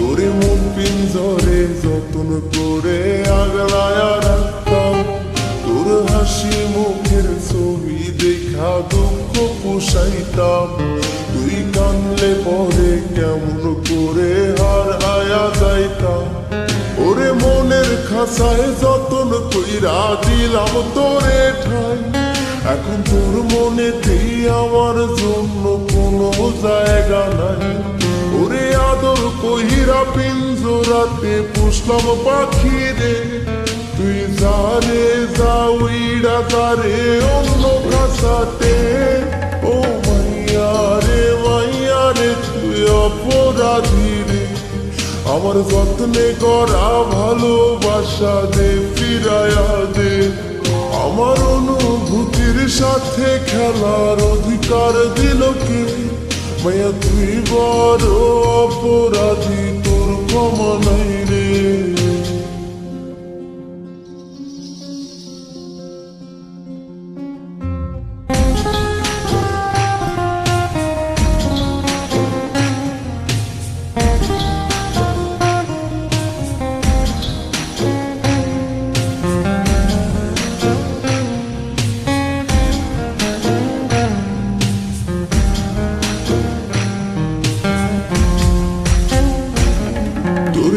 তোরে মন পিঞ্জরে যত্ন করে আগলায়া রাখতাম। তোর হাসি মুখের ছবি দেখা দুঃখ পোষাইতাম। তুই কানলে পরে কেমন করে হার আয়া যাইতাম। ওরে মনের খাসায় যতন কইরা দিলাম তোরে ঠাই। এখন তোর মনেতেই আমার জন্য কোনো জায়গা পিঞ্জরাতে পুষলাম পাখি রে তুই যারে যাউইরা তারে অন্য খাসাতে ও মাইয়া রে মাইয়া রে তুই অপরাধী রে আমার যত্নে করা ভালোবাসা দে, ফিরায়া দে। আমার অনুভূতির সাথে খেলার অধিকার দিল কে? মায়া তুই বড় অপরাধী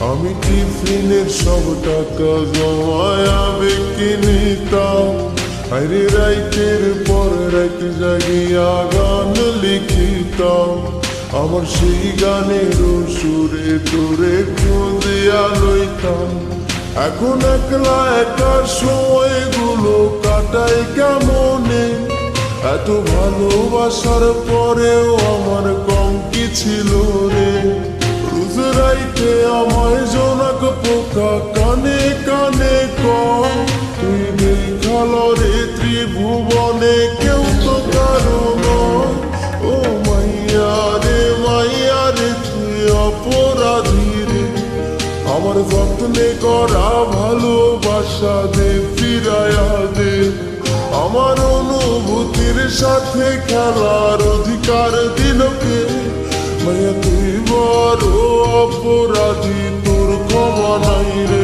আমি টিফিনের সব টাকা জমায়া বেঁকে নিতাম আরে রাইতের পর রাত জাগিয়া গান লিখিতাম। আমার সেই গানের সুরে তোরে খুঁজিয়া লইতাম। এখন একলা একা সময়গুলো কাটাই কেমনে? এত ভালোবাসার পরেও আমার কম কি ছিল? রে ত্রিভুবনে কেউ তো কারও ও মাইয়া রে মাইয়া রে, তুই অপরাধী রে। আমার যত্নে করা ভালোবাসা দে, ফিরায়া দে। আমার অনুভূতির সাথে খেলার অধিকার দিলকে মায়া তুই বড় অপরাধী, তোর ক্ষমা নাই রে।